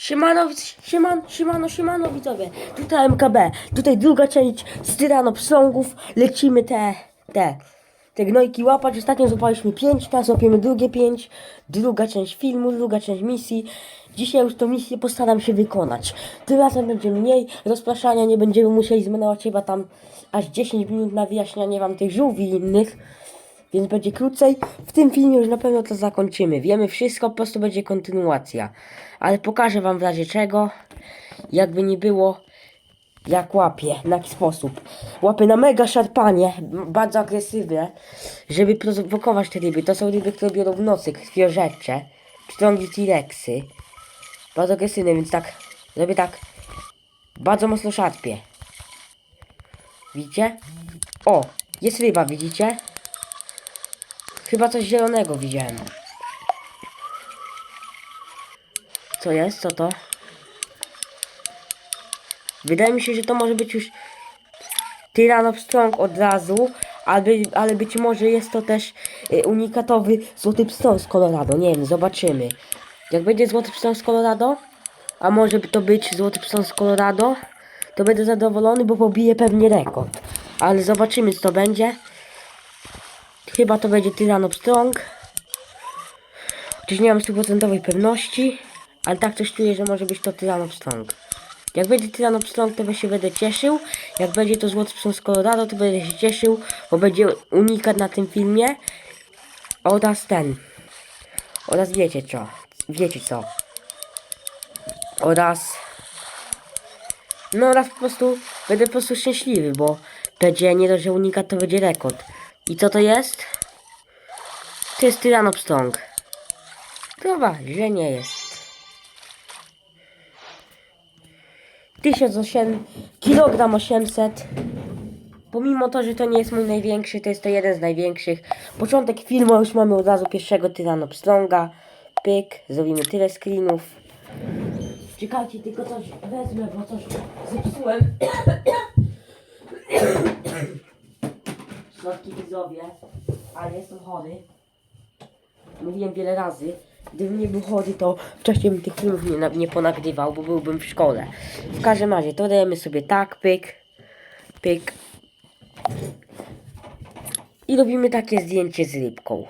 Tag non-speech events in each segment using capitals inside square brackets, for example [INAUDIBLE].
Siemano, sieman, siemano, siemano widzowie, tutaj MKB, tutaj druga część z Tyranopsongów, lecimy te, te, te gnojki łapać, ostatnio złapaliśmy 5, teraz łapiemy drugie 5, druga część filmu, druga część misji, dzisiaj już tą misję postaram się wykonać, tym razem będzie mniej rozpraszania, nie będziemy musieli zmarnować chyba tam aż 10 minut na wyjaśnianie wam tych żółwi i innych, więc będzie krócej. W tym filmie już na pewno to zakończymy. Wiemy wszystko, po prostu będzie kontynuacja. Ale pokażę wam w razie czego, jakby nie było, jak łapię, na jaki sposób. Łapię na mega szarpanie, bardzo agresywne, żeby prowokować te ryby. To są ryby, które biorą w nocy, krwiożercze, pstrągi T-Rexy. Bardzo agresywne, więc tak, zrobię tak, bardzo mocno szarpię. Widzicie? O, jest ryba, widzicie? Chyba coś zielonego widziałem. Co jest? Co to? Wydaje mi się, że to może być już Tyrannostrong od razu, ale, ale być może jest to też y, unikatowy Złoty Pstrąg z Colorado. Nie wiem, zobaczymy. Jak będzie Złoty Pstrąg z Colorado, a może to być Złoty Pstrąg z Colorado, to będę zadowolony, bo pobiję pewnie rekord. Ale zobaczymy, co to będzie. Chyba to będzie Tyrannostrong. Chociaż nie mam stuprocentowej pewności, ale tak coś czuję, że może być to Tyrannostrong. Jak będzie Tyrannostrong, to się będę cieszył. Jak będzie to Złoty z Colorado, to będę się cieszył, bo będzie unikat na tym filmie. Oraz ten. Oraz wiecie co. Wiecie co. Oraz... No oraz po prostu będę po prostu szczęśliwy, bo będzie nie dość, że unikat, to będzie rekord. I co to jest? To jest Tyrannostrong. Chyba, że nie jest. 1008 kg 800 Pomimo to, że to nie jest mój największy, to jest to jeden z największych. Początek filmu już mamy od razu pierwszego Tyranopstronga. Pyk, zrobimy tyle screenów. Czekajcie, tylko coś wezmę, bo coś zepsułem. Słodki widzowie, ale jestem chory. Mówiłem wiele razy. Gdybym nie był chory, to wcześniej bym tych filmów nie, nie ponagrywał, bo byłbym w szkole. W każdym razie, to dajemy sobie tak, pyk, pyk. I robimy takie zdjęcie z rybką.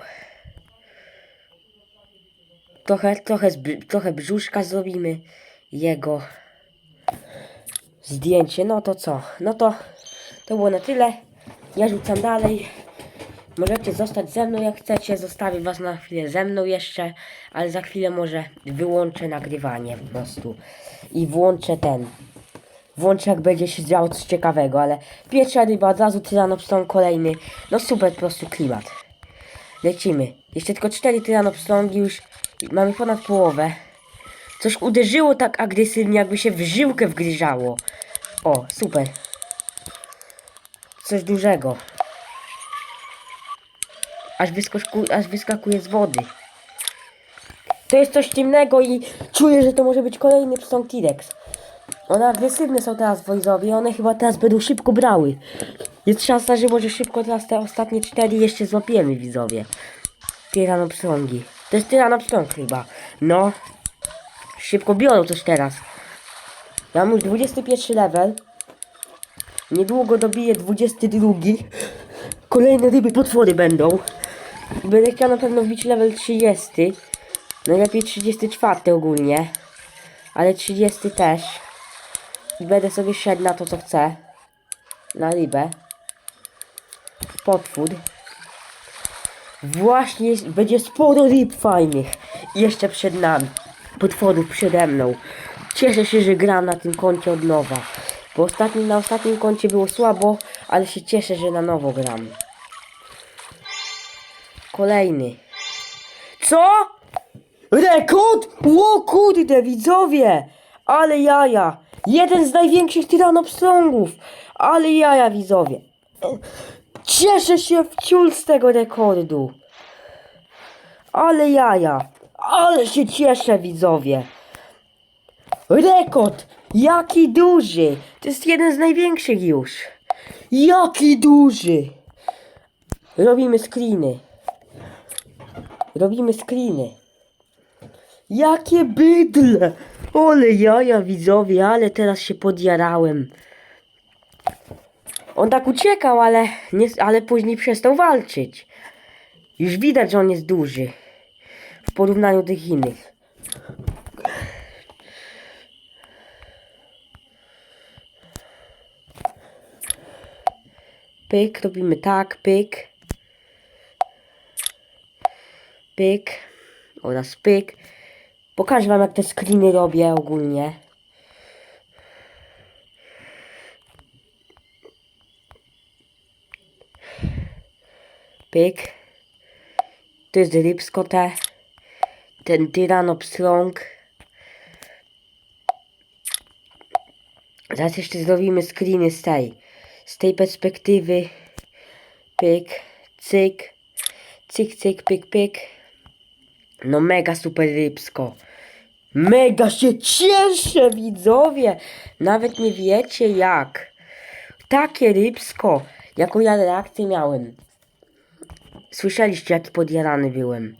Trochę, trochę, trochę brzuszka zrobimy. Jego zdjęcie. No to co? No to to było na tyle. Ja rzucam dalej. Możecie zostać ze mną jak chcecie. Zostawię was na chwilę ze mną jeszcze. Ale za chwilę może wyłączę nagrywanie po prostu. I włączę ten. Włączę jak będzie się działo coś ciekawego. Ale pierwsza ryba od razu kolejny. No super po prostu klimat. Lecimy. Jeszcze tylko cztery Tyranopstrongi już. Mamy ponad połowę. Coś uderzyło tak agresywnie, jakby się w żyłkę wgryzało. O, super. Coś dużego. Aż, wyskoczku, aż wyskakuje z wody. To jest coś ciemnego i czuję, że to może być kolejny pstrąg T-Rex. One agresywne są teraz wojzowie one chyba teraz będą szybko brały. Jest szansa, że może szybko teraz te ostatnie cztery jeszcze złapiemy, widzowie. Tyranopstrągi. To jest Tyranopstrąg chyba. No. Szybko biorą coś teraz. Ja mam już 21 level. Niedługo dobiję 22. Kolejne ryby potwory będą. Będę chciał na pewno wbić level 30. Najlepiej 34 ogólnie. Ale 30 też. I będę sobie szedł na to co chcę. Na rybę. Potwór. Właśnie jest, będzie sporo ryb fajnych. Jeszcze przed nami. Potworów przede mną. Cieszę się, że gram na tym koncie od nowa. Bo ostatnim, na ostatnim koncie było słabo, ale się cieszę, że na nowo gram. Kolejny. Co? Rekord? Ło kurde, widzowie! Ale jaja! Jeden z największych tyranopstrongów! Ale jaja, widzowie! Cieszę się w z tego rekordu! Ale jaja! Ale się cieszę, widzowie! Rekord! Jaki duży! To jest jeden z największych już! Jaki duży! Robimy screeny. Robimy screeny. Jakie bydle! Ole jaja widzowie, ale teraz się podjarałem. On tak uciekał, ale, nie, ale później przestał walczyć. Już widać, że on jest duży. W porównaniu do tych innych. Pyk, robimy tak, pyk. Pyk. Oraz pyk. Pokażę wam jak te screeny robię ogólnie. Pyk. To jest rybsko te. Ten Tyranopstrong. Zaraz jeszcze zrobimy screeny z tej. Z tej perspektywy. Pyk. Cyk. Cyk, cyk, pyk, pyk. No mega super rybsko. Mega się cieszę widzowie. Nawet nie wiecie jak. Takie rybsko. Jaką ja reakcję miałem. Słyszeliście jaki podjarany byłem.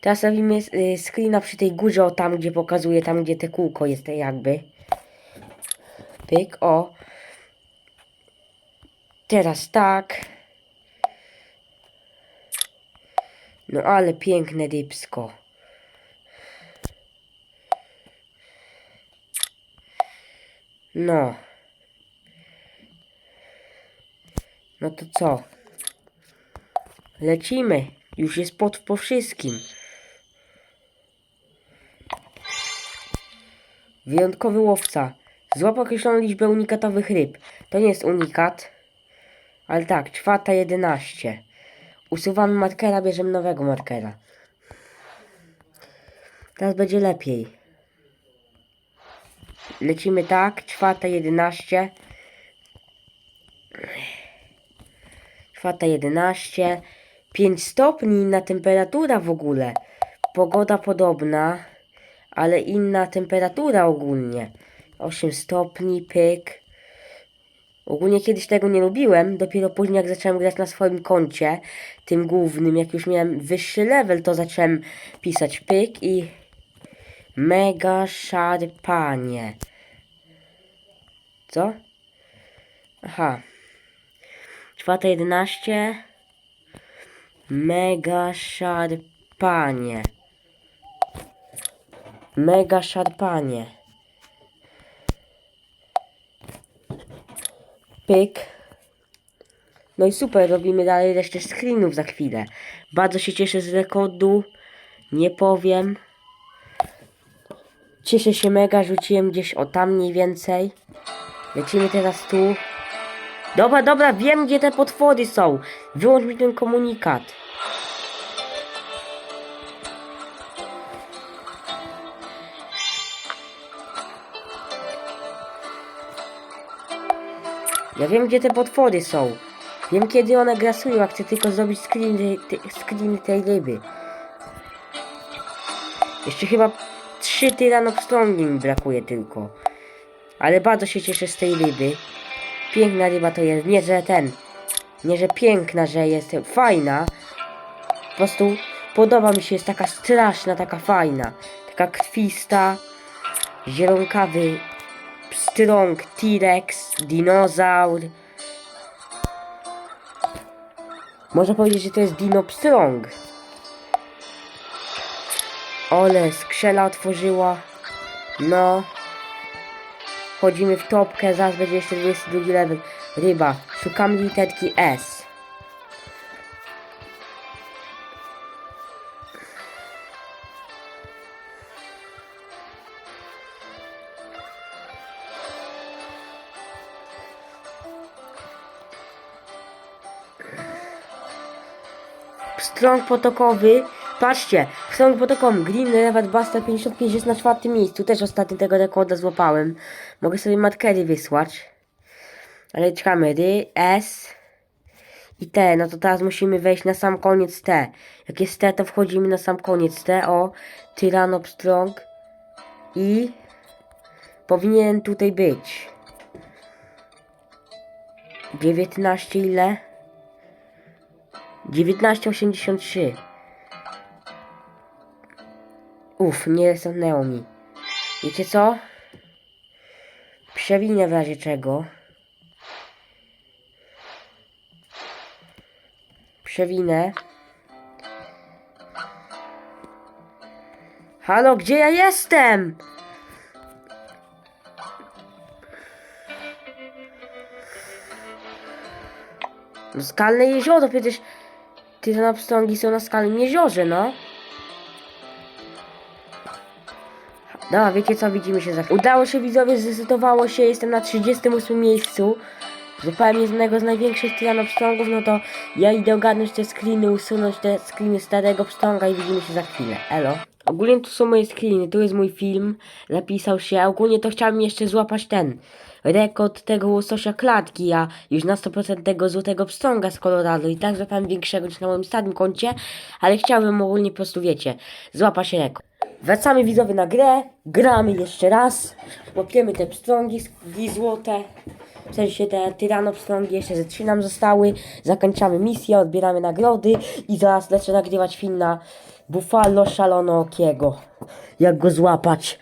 Teraz robimy y, screena przy tej górze, o tam gdzie pokazuje, tam gdzie te kółko jest jakby. Pyk, o. Teraz tak. No ale piękne rybsko. No. No to co? Lecimy. Już jest pot po wszystkim. Wyjątkowy łowca. Złapał określoną liczbę unikatowych ryb. To nie jest unikat. Ale tak, czwarta jedenaście. Usuwamy markera, bierzemy nowego markera. Teraz będzie lepiej. Lecimy tak, czwarta jedenaście. Czwarta jedenaście. 5 stopni inna temperatura w ogóle. Pogoda podobna, ale inna temperatura ogólnie. 8 stopni, pyk. Ogólnie kiedyś tego nie lubiłem, dopiero później jak zacząłem grać na swoim koncie, tym głównym, jak już miałem wyższy level, to zacząłem pisać pyk i mega szarpanie. Co? Aha. Czwarta jedenaście. Mega szarpanie. Mega szarpanie. Pyk. No i super, robimy dalej resztę screenów za chwilę. Bardzo się cieszę z rekordu. Nie powiem. Cieszę się mega, rzuciłem gdzieś o tam mniej więcej. Lecimy teraz tu. Dobra, dobra, wiem gdzie te potwory są. Wyłącz mi ten komunikat. Ja wiem gdzie te potwory są. Wiem kiedy one grasują, a chcę tylko zrobić screen, tej- screen tej ryby. Jeszcze chyba trzy tyranopstrongi mi brakuje tylko. Ale bardzo się cieszę z tej ryby. Piękna ryba to jest. Nie, że ten. Nie, że piękna, że jest fajna. Po prostu podoba mi się, jest taka straszna, taka fajna. Taka krwista. Zielonkawy. Strong T-Rex. Dinozaur. Można powiedzieć, że to jest Dino Pstrong. Ole, skrzela otworzyła. No. Wchodzimy w topkę, zaraz będzie jeszcze 22 level. Ryba. Szukamy literki S. Strong potokowy. Patrzcie, Strong potokowy. Green Revat Buster 55 jest na czwartym miejscu. Też ostatnio tego rekorda złapałem. Mogę sobie markery wysłać. Ale czekamy. Ry, S i T. No to teraz musimy wejść na sam koniec T. Jak jest T, to wchodzimy na sam koniec T. O, Tyranop Strong. I powinien tutaj być. 19 ile? 1983. Uff, nie zamknęło mi. Wiecie co? Przewinę w razie czego. Przewinę. Halo, gdzie ja jestem? No, skalne jezioro, przecież tyranopstrągi są na skalnym jeziorze, no. Dobra, wiecie co, widzimy się za. Udało się widzowie, zdecydowało się, jestem na 38 miejscu. Zupełnie jednego z największych tyranopstrągów, no to ja idę ogarnąć te screeny, usunąć te screeny starego pstrąga i widzimy się za chwilę. Elo. Ogólnie tu są moje screeny, tu jest mój film, zapisał się, ogólnie to chciałem jeszcze złapać ten rekord tego łososia klatki, a już na 100% tego złotego pstrąga z Colorado i tak złapałem większego niż na moim starym koncie, ale chciałbym ogólnie po prostu, wiecie, złapać rekord. Wracamy widzowie na grę, gramy jeszcze raz, łapiemy te pstrągi złote, w sensie te tyranopstrągi, jeszcze ze trzy nam zostały, zakończamy misję, odbieramy nagrody. I zaraz lecę nagrywać film na Buffalo Szalonookiego, jak go złapać.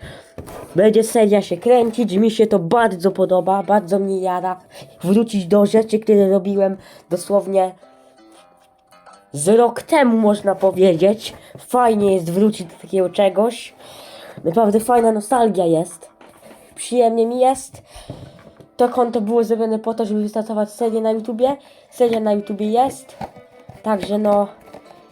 Będzie seria się kręcić, mi się to bardzo podoba, bardzo mnie jara wrócić do rzeczy, które robiłem dosłownie z rok temu można powiedzieć. Fajnie jest wrócić do takiego czegoś. Naprawdę fajna nostalgia jest. Przyjemnie mi jest. To konto było zrobione po to, żeby wystartować serię na YouTubie. Seria na YouTubie jest. Także no,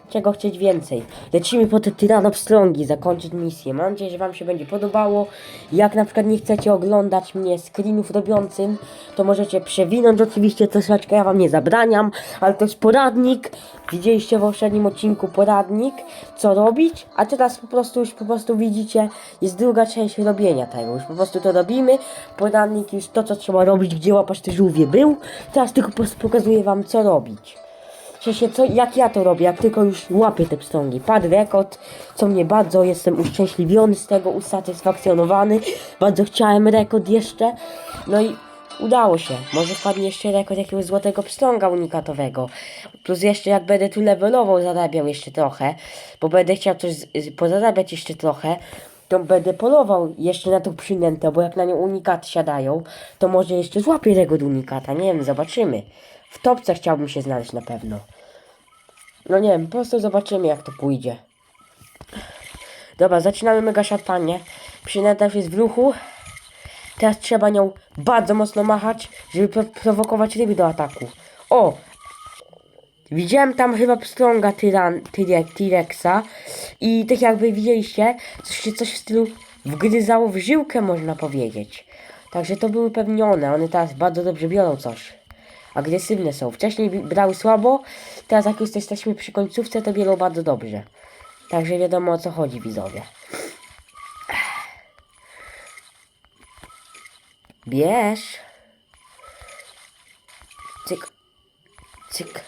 czego chcieć więcej. Lecimy po te tyranopstrągi, zakończyć misję. Mam nadzieję, że Wam się będzie podobało. Jak na przykład nie chcecie oglądać mnie screenów robiącym, to możecie przewinąć oczywiście troszeczkę, ja Wam nie zabraniam, ale to jest poradnik. Widzieliście w poprzednim odcinku poradnik, co robić, a teraz po prostu już po prostu widzicie, jest druga część robienia tego. Już po prostu to robimy. Poradnik już to, co trzeba robić, gdzie łapać te żółwie był. Teraz tylko po prostu pokazuję Wam, co robić. Sensie, co, jak ja to robię, jak tylko już łapię te pstrągi. Padł rekord, co mnie bardzo, jestem uszczęśliwiony z tego, usatysfakcjonowany. Bardzo chciałem rekord jeszcze. No i udało się. Może wpadnie jeszcze rekord jakiegoś złotego pstrąga unikatowego. Plus jeszcze jak będę tu levelował, zarabiał jeszcze trochę, bo będę chciał coś pozarabiać jeszcze trochę, to będę polował jeszcze na tą przynętę, bo jak na nią unikaty siadają, to może jeszcze złapię rekord unikata. Nie wiem, zobaczymy. W topce chciałbym się znaleźć na pewno. No nie wiem, po prostu zobaczymy jak to pójdzie. Dobra, zaczynamy mega szarpanie. Przynęta już jest w ruchu. Teraz trzeba nią bardzo mocno machać, żeby pro prowokować ryby do ataku. O! Widziałem tam chyba pstrąga T-Rexa i tak jakby widzieliście, coś, się- coś w stylu wgryzało w żyłkę można powiedzieć. Także to były pewnie one, one teraz bardzo dobrze biorą coś. Agresywne są. Wcześniej brały słabo, teraz jak już jesteśmy przy końcówce, to biorą bardzo dobrze. Także wiadomo o co chodzi widzowie. Bierz. Cyk. Cyk.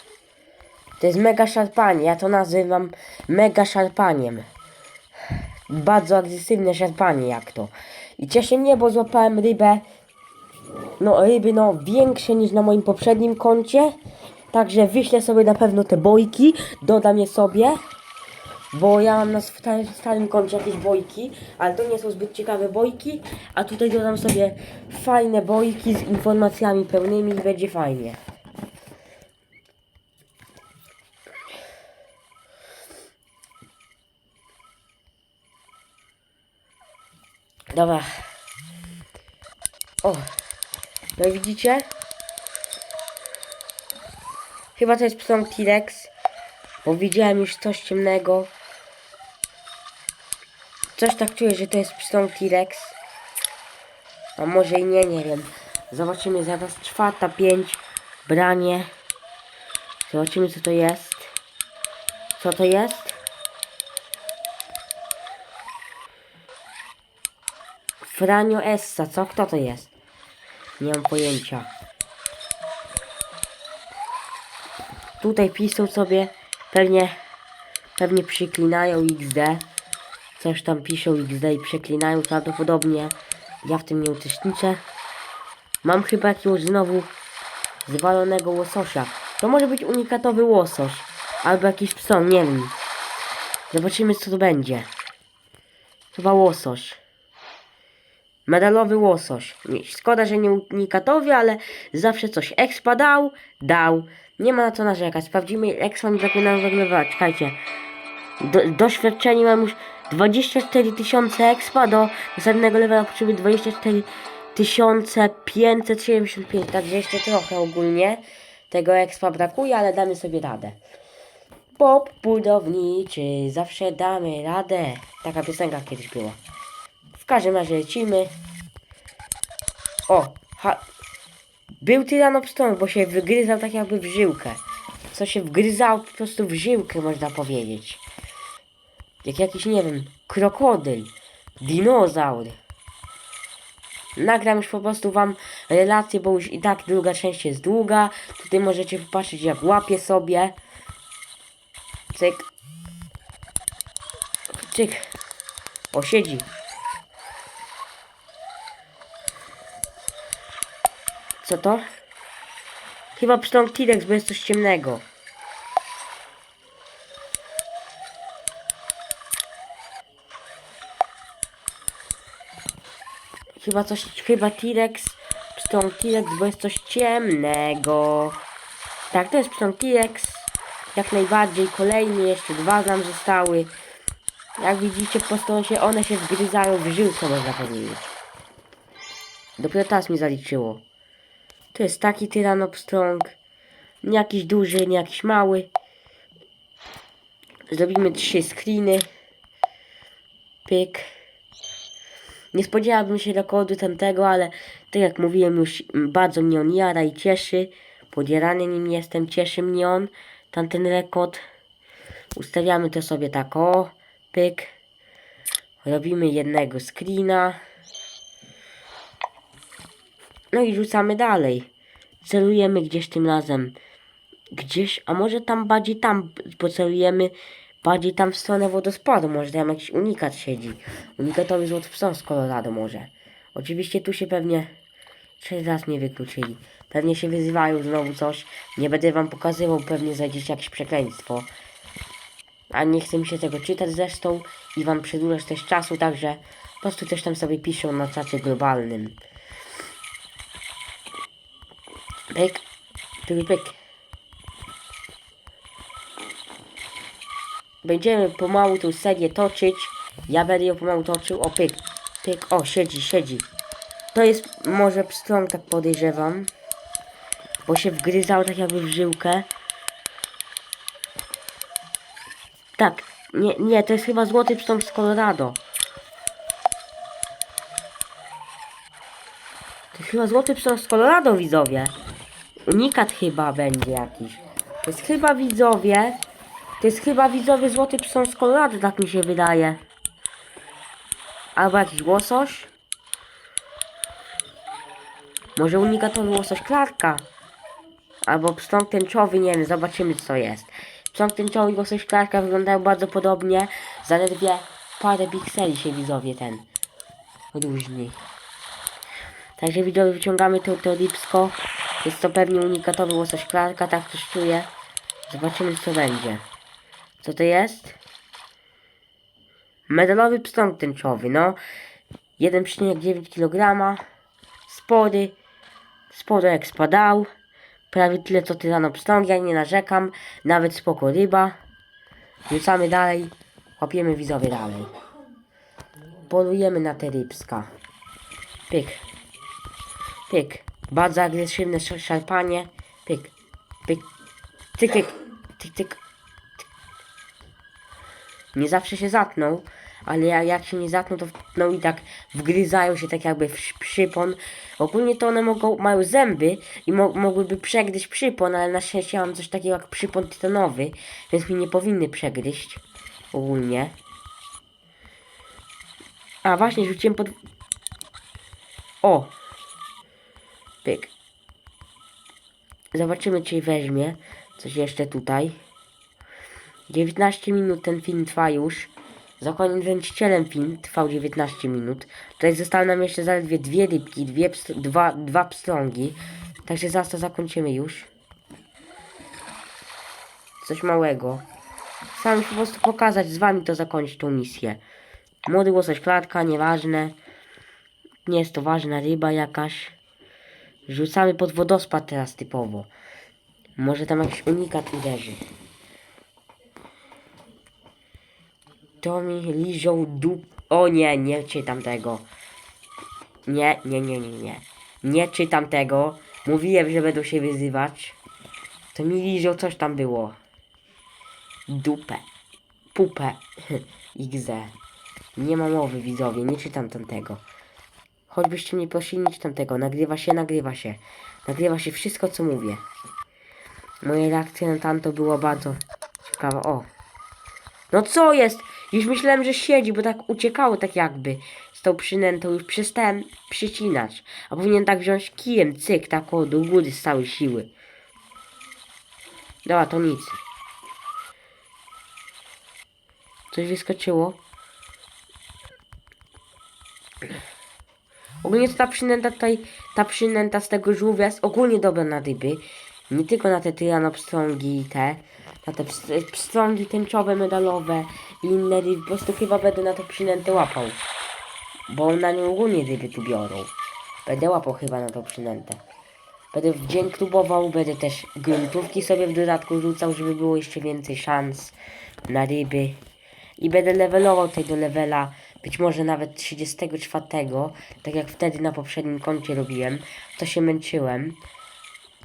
To jest mega szarpanie. Ja to nazywam mega szarpaniem. Bardzo agresywne szarpanie jak to. I cieszy mnie, bo złapałem rybę. No ryby no większe niż na moim poprzednim koncie. Także wyślę sobie na pewno te bojki. Dodam je sobie. Bo ja mam na starym, koncie jakieś bojki, ale to nie są zbyt ciekawe bojki, a tutaj dodam sobie fajne bojki z informacjami pełnymi i będzie fajnie. Dobra. O, no widzicie? Chyba to jest pstrąg T-Rex, bo widziałem już coś ciemnego. Coś tak czuję, że to jest pstrąg T-Rex. A może i nie, nie wiem. Zobaczymy zaraz. Czwarta, pięć. Branie. Zobaczymy co to jest. Co to jest? Franio Essa, co? Kto to jest? Nie mam pojęcia. Tutaj piszą sobie, pewnie, pewnie przyklinają XD. Coś tam piszą XD i przeklinają prawdopodobnie. Ja w tym nie uczestniczę. Mam chyba jakiegoś znowu zwalonego łososia. To może być unikatowy łosoś. Albo jakiś pson, nie wiem. Zobaczymy co to będzie. Chyba łosoś. Medalowy łosoś. Szkoda, że nie unikatowy, ale zawsze coś. Expa dał, dał. Nie ma na co narzekać. Sprawdzimy, Expa mi zaczyna wygrywać. Czekajcie. Do, doświadczenie mam już 24 tysiące expa do następnego levela potrzebuję 24 575, także jeszcze trochę ogólnie tego expa brakuje, ale damy sobie radę. Bob budowniczy, zawsze damy radę. Taka piosenka kiedyś była. Każdym razie lecimy. O, ha, był Tyranopstron, bo się wygryzał tak jakby w żyłkę. Co się wgryzał po prostu w żyłkę, można powiedzieć. Jak jakiś, nie wiem, krokodyl, dinozaur. Nagram już po prostu wam relację, bo już i tak druga część jest długa. Tutaj możecie popatrzeć jak łapie sobie. Cyk. Cyk. O, siedzi. Co to? Chyba pstrąg T-Rex, bo jest coś ciemnego. Chyba coś, chyba T-Rex, pstrąg T-Rex, bo jest coś ciemnego. Tak, to jest pstrąg T-Rex. Jak najbardziej, kolejny, jeszcze dwa nam zostały. Jak widzicie, po się, one się wgryzają w żyłkę, można powiedzieć. Dopiero teraz mi zaliczyło. To jest taki tyranopstrąg. Nie jakiś duży, nie jakiś mały. Zrobimy trzy screeny. Pyk. Nie spodziewałbym się rekordu tamtego, ale tak jak mówiłem już bardzo mnie on jara i cieszy. Podjarany nim jestem, cieszy mnie on. Tamten rekord. Ustawiamy to sobie tak o. Pyk. Robimy jednego screena. No i rzucamy dalej. Celujemy gdzieś tym razem. Gdzieś, a może tam bardziej tam pocelujemy. Bardziej tam w stronę wodospadu. Może tam jakiś unikat siedzi. Unikatowy złoty psom z Colorado może. Oczywiście tu się pewnie trzeci raz mnie wykluczyli. Pewnie się wyzywają znowu coś. Nie będę wam pokazywał, pewnie zajdziecie jakieś przekleństwo. A nie chce mi się tego czytać zresztą i wam przedłużać też czasu, także po prostu coś tam sobie piszą na czacie globalnym. Pyk, pyk, pyk. Będziemy pomału tą serię toczyć. Ja będę ją pomału toczył. O, pyk, pyk, o, siedzi, siedzi. To jest może pstrąg, tak podejrzewam. Bo się wgryzał tak jakby w żyłkę. Tak, nie, nie, to jest chyba złoty pstrąg z Colorado. To jest chyba złoty pstrąg z Colorado, widzowie. Unikat chyba będzie jakiś. To jest chyba widzowie. To jest chyba widzowie złoty pstrąg z Colorado, tak mi się wydaje. Albo jakiś łosoś. Może unikatowy łosoś Clarka. Albo pstrąg tęczowy, nie wiem, zobaczymy co jest. Pstrąg tęczowy i łosoś Clarka wyglądają bardzo podobnie. Zaledwie parę pikseli się widzowie ten różni. Także widzowie wyciągamy to, to lipsko. Jest to pewnie unikatowy łosoś Clarka, tak też czuję. Zobaczymy co będzie. Co to jest? Medalowy pstrąg tęczowy, no. 1,9 kg. Spory. Sporo jak spadał. Prawie tyle co tyranopstrąg, ja nie narzekam. Nawet spoko ryba. Rzucamy dalej. Łapiemy widzowie dalej. Polujemy na te rybska. Pyk. Pyk. Bardzo agresywne sz- szarpanie. Pyk. Pyk. Tyk, tyk. Tyk, tyk. Nie zawsze się zatną, ale ja- jak się nie zatną, to no i tak wgryzają się tak jakby w przypon. Ogólnie to one mogą, mają zęby i mo mogłyby przegryźć przypon, ale na szczęście mam coś takiego jak przypon tytanowy, więc mi nie powinny przegryźć. Ogólnie. A właśnie, rzuciłem pod... O! Pyk. Zobaczymy, czy weźmie coś jeszcze tutaj. 19 minut ten film trwa już. Zakończony wręczycielem film trwał 19 minut. Tutaj zostały nam jeszcze zaledwie dwie rybki, dwie dwa, dwa pstrągi. Także zaraz to zakończymy już. Coś małego. Chciałem po prostu pokazać, z wami to zakończyć tą misję. Młody łosoś klatka, nieważne. Nie jest to ważna ryba jakaś. Rzucamy pod wodospad teraz typowo. Może tam jakiś unikat uderzy. To mi liżą dup... O nie, nie czytam tego. Nie, nie, nie, nie, nie. Nie czytam tego. Mówiłem, że będą się wyzywać. To mi liżą coś tam było. Dupę. Pupę. [LAUGHS] XZ. Nie ma mowy widzowie, nie czytam tamtego. Choćbyście mnie prosili, nie czytam tego. Nagrywa się, nagrywa się. Nagrywa się wszystko, co mówię. Moja reakcja na tamto była bardzo ciekawa. O. No co jest? Już myślałem, że siedzi, bo tak uciekało tak jakby. Z tą przynętą już przestałem przycinać. A powinien tak wziąć kijem, cyk, tak o, do góry z całej siły. Dobra, to nic. Coś wyskoczyło. Ogólnie to ta przynęta tutaj, ta przynęta z tego żółwia jest ogólnie dobra na ryby. Nie tylko na te tyranopstrągi i te. Na te ps- pstrągi tęczowe, medalowe i inne ryby. Po prostu chyba będę na to przynętę łapał. Bo na nią ogólnie ryby tu biorą. Będę łapał chyba na tą przynętę. Będę w dzień próbował, będę też gruntówki sobie w dodatku rzucał, żeby było jeszcze więcej szans na ryby. I będę levelował tego levela, być może nawet 34, tak jak wtedy na poprzednim koncie robiłem. To się męczyłem.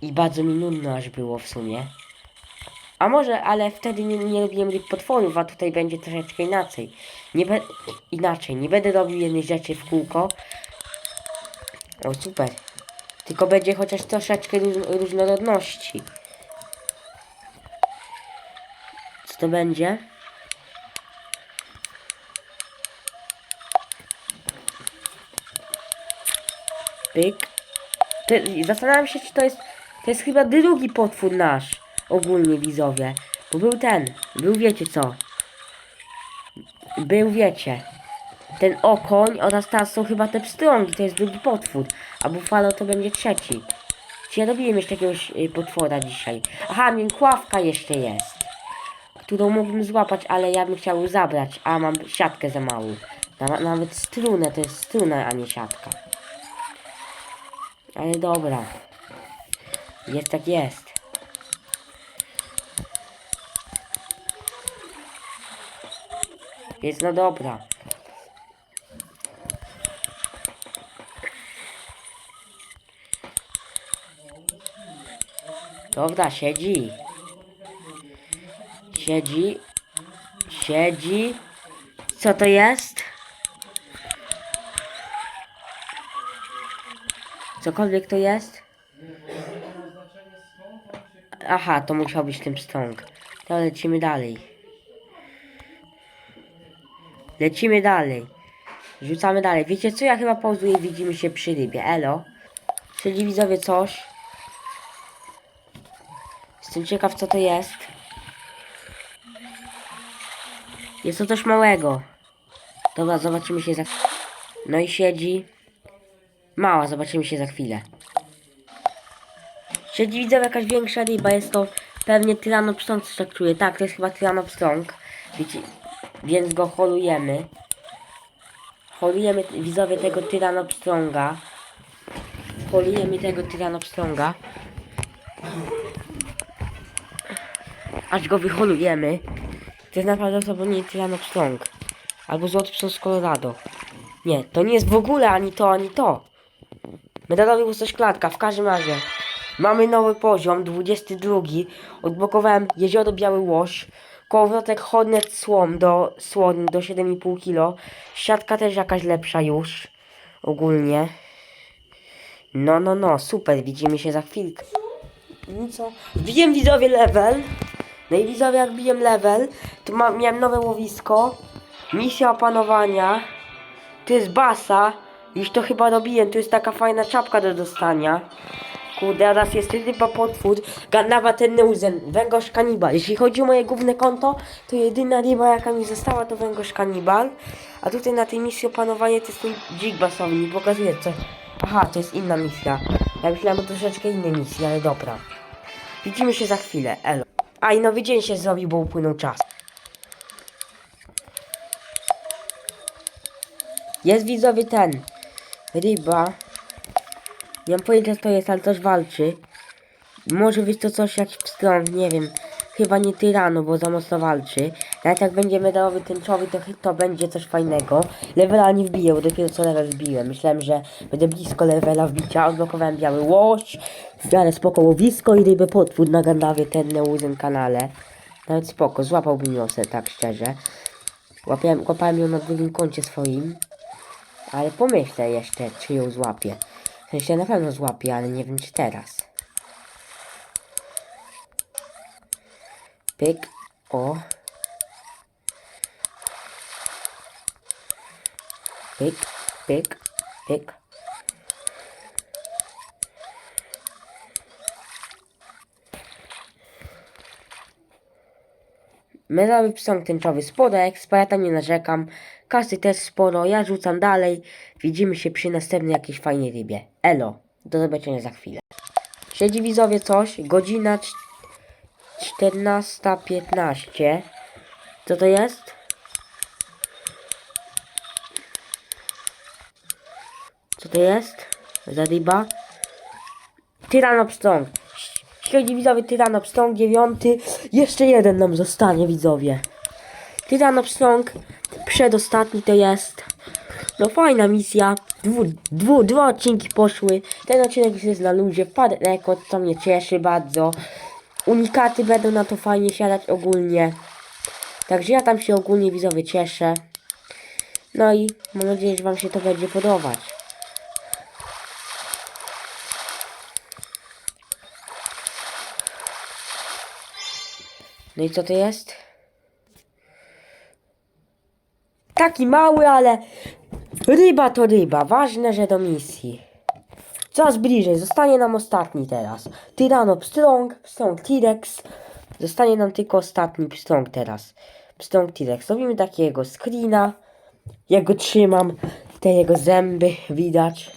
I bardzo mi nudno aż było w sumie. A może, ale wtedy nie, nie robiłem ryb potworów, a tutaj będzie troszeczkę inaczej. Nie be... Inaczej, nie będę robił jednej rzeczy w kółko. O, super. Tylko będzie chociaż troszeczkę róż, różnorodności. Co to będzie? Pyk. Zastanawiam się, czy to jest. To jest chyba drugi potwór nasz. Ogólnie widzowie. Bo był ten. Był wiecie co. Był wiecie. Ten okoń oraz teraz są chyba te pstrągi. To jest drugi potwór. A bufalo to będzie trzeci. Czy ja robiłem jeszcze jakiegoś y, potwora dzisiaj? Aha, miękławka jeszcze jest. Którą mógłbym złapać, ale ja bym chciał zabrać. A mam siatkę za małą. Nawet strunę, to jest struna, a nie siatka. Ale dobra. Jest tak jest. Jest no dobra. Dobra, siedzi. Siedzi. Siedzi. Co to jest? Cokolwiek to jest? Aha, to musiał być ten pstrąg. To lecimy dalej. Lecimy dalej. Rzucamy dalej. Wiecie co? Ja chyba pauzuję widzimy się przy rybie. Elo. Czyli widzowie coś. Jestem ciekaw co to jest. Jest to coś małego. Dobra, zobaczymy się za... No i siedzi. Mała, zobaczymy się za chwilę. Siedzi widzę jakaś większa ryba, jest to pewnie tyranopstrąg, coś tak czuję. Tak, to jest chyba tyranopstrąg. Wiecie, więc go holujemy. Holujemy widzowie tego tyranopstrąga. Holujemy tego tyranopstrąga. Aż go wyholujemy. To jest najprawdopodobniej tyranopstrąg. Albo złoty psom z Colorado. Nie, to nie jest w ogóle ani to, ani to. Medalowy łosoś klatka, w każdym razie. Mamy nowy poziom, 22. Odblokowałem jezioro Biały Łoś. Kołowrotek Hornet Słom do słoni do 7,5 kg. Siatka też jakaś lepsza już. Ogólnie. No, no, no, super, widzimy się za chwilkę. No co? Wbiłem widzowie level. No i widzowie jak biłem level, to ma, miałem nowe łowisko. Misja opanowania. To jest basa. Już to chyba robiłem. Tu jest taka fajna czapka do dostania. Kurde, teraz jest ryba potwór. Gandawa ten neuzen. Węgorz kanibal. Jeśli chodzi o moje główne konto, to jedyna ryba jaka mi została to węgorz kanibal. A tutaj na tej misji opanowanie to jest ten dzik basowy. Nie pokazuje co. Aha, to jest inna misja. Ja myślałem o troszeczkę innej misji, ale dobra. Widzimy się za chwilę. Elo. A i nowy dzień się zrobił, bo upłynął czas. Jest widzowie ten. Ryba. Nie mam pojęcia co to jest, ale coś walczy. Może być to coś jak w stron, nie wiem. Chyba nie tyrano, bo za mocno walczy. Nawet jak będzie medalowy tęczowy, to, to będzie coś fajnego. Levela nie wbiję, bo dopiero co level wbiłem. Myślałem, że będę blisko levela wbicia. Odblokowałem biały łoś. Ale spoko łowisko i rybę potwór na Gandawie, ten na łuzym kanale. Nawet spoko, złapałbym se, tak szczerze. Łapiałem, łapałem ją na drugim koncie swoim. Ale pomyślę jeszcze, czy ją złapię. W sensie na pewno złapię, ale nie wiem czy teraz. Pyk. O. Pyk, pyk, pyk. Medalowy pstrąg tęczowy sporo expa, ja tam nie narzekam. Kasy też sporo, ja rzucam dalej. Widzimy się przy następnej jakiejś fajnej rybie. Elo, do zobaczenia za chwilę. Siedzi widzowie coś, godzina cz- 14.15. Co to jest? Co to jest? Za ryba? Tyranopstrąg. Śledzi widzowie Tyranopstrąg dziewiąty. Jeszcze jeden nam zostanie widzowie. Tyranopstrąg przedostatni to jest. No fajna misja. Dwu, dwu, dwa odcinki poszły. Ten odcinek jest na luzie. Wpadł rekord, co mnie cieszy bardzo. Unikaty będą na to fajnie siadać ogólnie. Także ja tam się ogólnie widzowie cieszę. No i mam nadzieję, że wam się to będzie podobać. No i co to jest? Taki mały, ale ryba to ryba. Ważne, że do misji. Coraz bliżej. Zostanie nam ostatni teraz. Tyrano Pstrąg, Pstrąg T-Rex. Zostanie nam tylko ostatni Pstrąg teraz. Pstrąg T-Rex. Robimy takiego screena. Ja go trzymam. Te jego zęby widać.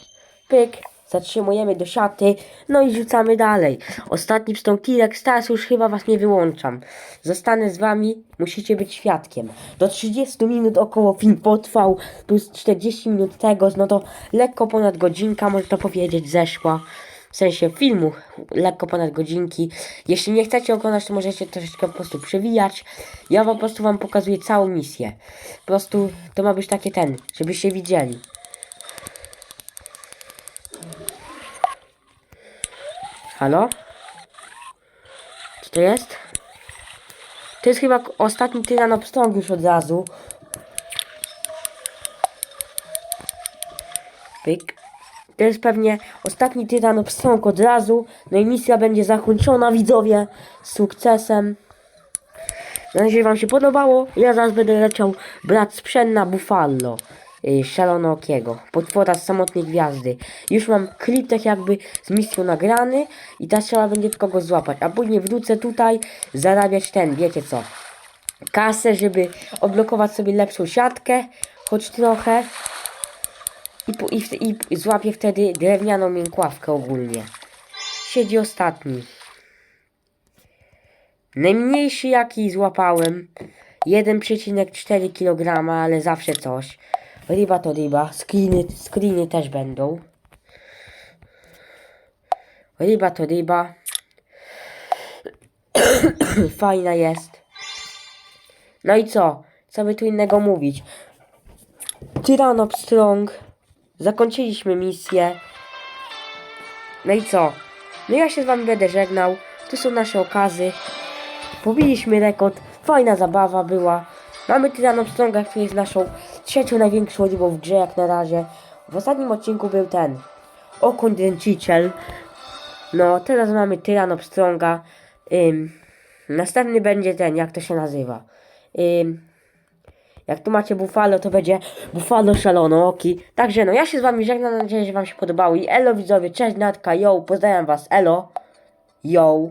Pyk. Zatrzymujemy do siaty. No i rzucamy dalej. Ostatni pstrąg T-Rex. Teraz już chyba was nie wyłączam. Zostanę z wami. Musicie być świadkiem. Do 30 minut około film potrwał. Plus 40 minut tego. No to lekko ponad godzinka, można powiedzieć, zeszła. W sensie filmu lekko ponad godzinki. Jeśli nie chcecie oglądać, to możecie troszeczkę po prostu przewijać. Ja po prostu wam pokazuję całą misję. Po prostu to ma być takie ten, żebyście widzieli. Halo? Co to jest? To jest chyba ostatni tyranopstrąg już od razu. Pyk. To jest pewnie ostatni tyranopstrąg od razu. No i misja będzie zakończona, widzowie, z sukcesem. Nadzieję, że Wam się podobało. Ja zaraz będę leciał brat sprzęt Buffalo. Yy, Szalonookiego. Potwora z samotnej gwiazdy. Już mam klip tak jakby z misją nagrany. I teraz trzeba będzie tylko go złapać. A później wrócę tutaj zarabiać ten, wiecie co. Kasę, żeby odblokować sobie lepszą siatkę. Choć trochę. I, i, i złapię wtedy drewnianą miękławkę ogólnie. Siedzi ostatni. Najmniejszy jaki złapałem 1,4 kg, ale zawsze coś. Ryba to ryba, screeny, screeny też będą. Ryba to ryba. [COUGHS] Fajna jest. No i co? Co by tu innego mówić? Tyranopstrong. Zakończyliśmy misję. No i co? No ja się z wami będę żegnał. Tu są nasze okazy. Pobiliśmy rekord. Fajna zabawa była. Mamy Tyranopstronga, który jest naszą trzecią największą rybą w grze jak na razie. W ostatnim odcinku był ten Okoń Dręciciel. No, teraz mamy Tyranopstronga. Ym, następny będzie ten, jak to się nazywa. Ym, jak tu macie Buffalo, to będzie Buffalo Szalonooki. Także no, ja się z wami żegnam, mam nadzieję, że wam się podobało. I elo widzowie, cześć Natka, yo, pozdrawiam was, elo. Yo.